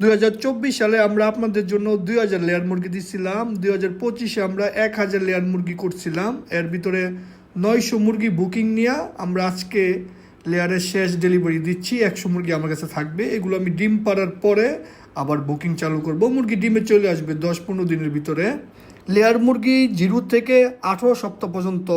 দুই হাজার চব্বিশ সালে আমরা আপনাদের জন্য দুই হাজার লেয়ার মুরগি দিচ্ছিলাম দুই হাজার পঁচিশে আমরা এক হাজার লেয়ার মুরগি করছিলাম। এর ভিতরে নয়শো মুরগি বুকিং নিয়ে আমরা আজকে লেয়ারের শেষ ডেলিভারি দিচ্ছি। একশো মুরগি আমার কাছে থাকবে। এগুলো আমি ডিম পাড়ার পরে আবার বুকিং চালু করব। মুরগি ডিমে চলে আসবে দশ পনেরো দিনের ভিতরে। লেয়ার মুরগি জিরো থেকে আঠেরো সপ্তাহ পর্যন্ত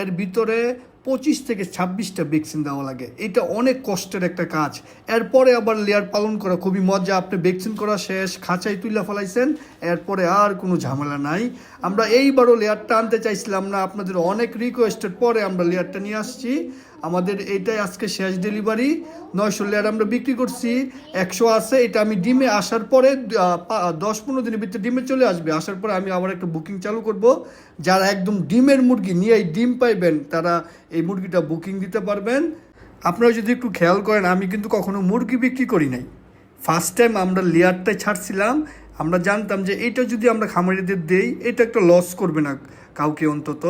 এর ভিতরে পঁচিশ থেকে ছাব্বিশটা ভ্যাকসিন দেওয়া লাগে। এটা অনেক কষ্টের একটা কাজ। এরপরে আবার লেয়ার পালন করা খুবই মজা। আপনি ভ্যাকসিন করা শেষ খাঁচাই তুলে ফেলাইছেন, এরপরে আর কোনো ঝামেলা নাই। আমরা এইবারও লেয়ারটা আনতে চাইছিলাম না। আপনাদের অনেক রিকোয়েস্টের পরে আমরা লেয়ারটা নিয়ে আসছি। আমাদের এটাই আজকে শেষ ডেলিভারি নয়শো লেয়ার আমরা বিক্রি করছি। একশো আছে। এটা আমি ডিমে আসার পরে দশ পনেরো দিনের ভিতরে ডিমে চলে আসবে। আসার পরে আমি আবার একটা বুকিং চালু করব। যারা একদম ডিমের মুরগি নিয়ে ডিম পাইবেন, তারা এই মুরগিটা বুকিং দিতে পারবেন। আপনারা যদি একটু খেয়াল করেন, আমি কিন্তু কখনো মুরগি বিক্রি করি নাই। ফার্স্ট টাইম আমরা লেয়ারটাই ছাড়ছিলাম, আমরা জানতাম যে এটা যদি আমরা খামারিদের দেই, এটা একটা লস করবে না কাউকে অন্তত।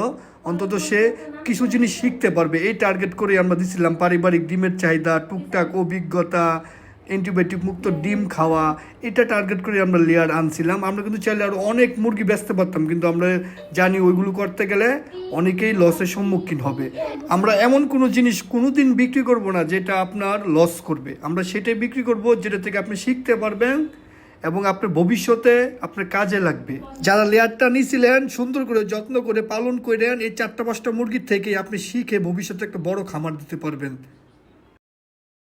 অন্তত সে কিছু জিনিস শিখতে পারবে। এই টার্গেট করে আমরা দিছিলাম পারিবারিক ডিমের চাহিদা, টুকটাক অভিজ্ঞতা অ্যান্টিবায়োটিক মুক্ত ডিম খাওয়া, এটা টার্গেট করে আমরা লেয়ার আনছিলাম। আমরা কিন্তু চাইলে আরও অনেক মুরগি বেচতে পারতাম, কিন্তু আমরা জানি ওইগুলো করতে গেলে অনেকেই লসের সম্মুখীন হবে। আমরা এমন কোনো জিনিস কোনো দিন বিক্রি করব না যেটা আপনার লস করবে। আমরা সেটাই বিক্রি করব যেটা থেকে আপনি শিখতে পারবেন এবং আপনার ভবিষ্যতে আপনার কাজে লাগবে। যারা লেয়ারটা নিয়েছিলেন সুন্দর করে যত্ন করে পালন করেন, এই চারটা পাঁচটা মুরগির থেকে আপনি শিখে ভবিষ্যতে একটা বড় খামার দিতে পারবেন।